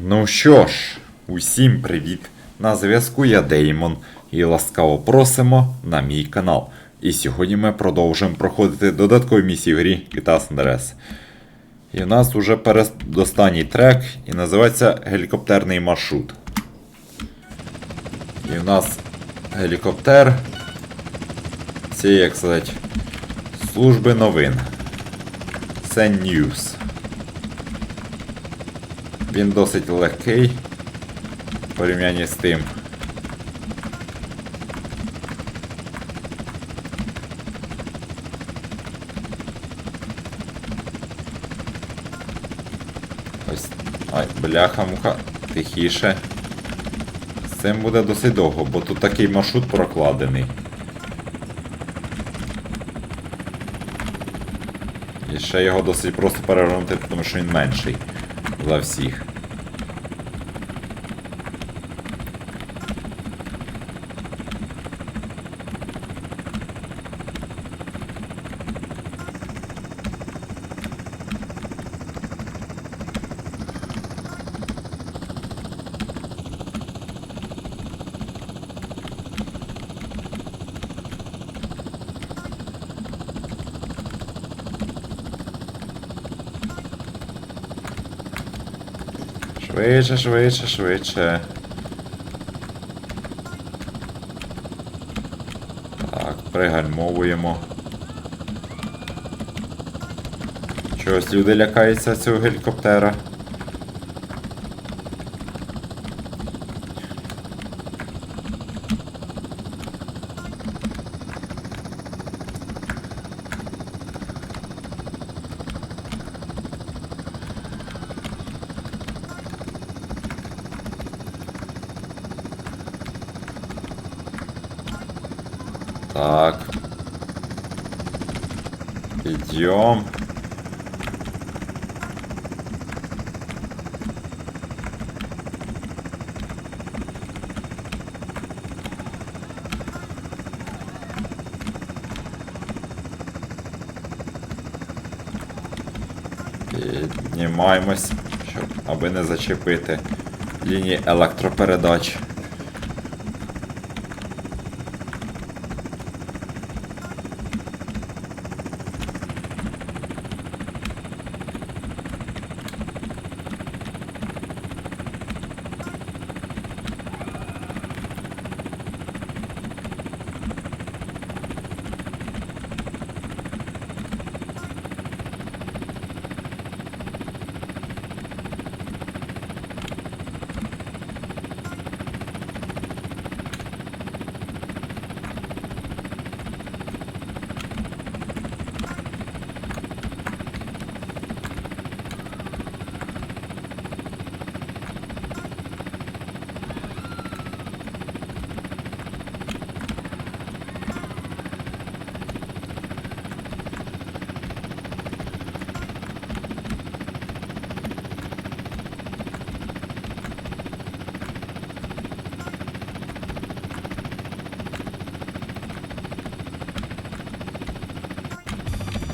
Ну що ж, усім привіт! На зв'язку я Деймон і ласкаво просимо на мій канал. І сьогодні ми продовжуємо проходити додаткові місії в грі San Andreas. І в нас вже передостанній трек і називається Гелікоптерний маршрут. І в нас гелікоптер. Це, як сказати, служби новин. Це News. Він досить легкий в порівнянні з тим. Ось. Ай, бляха муха, тихіше. З цим буде досить довго, бо тут такий маршрут прокладений. І ще його досить просто перевернути, тому що він менший за всіх. Швидше, швидше, швидше. Так, пригальмовуємо. Чогось люди лякаються цього гелікоптера. Так. Идем. Піднімаємось, щоб аби не зачепити лінії електропередач.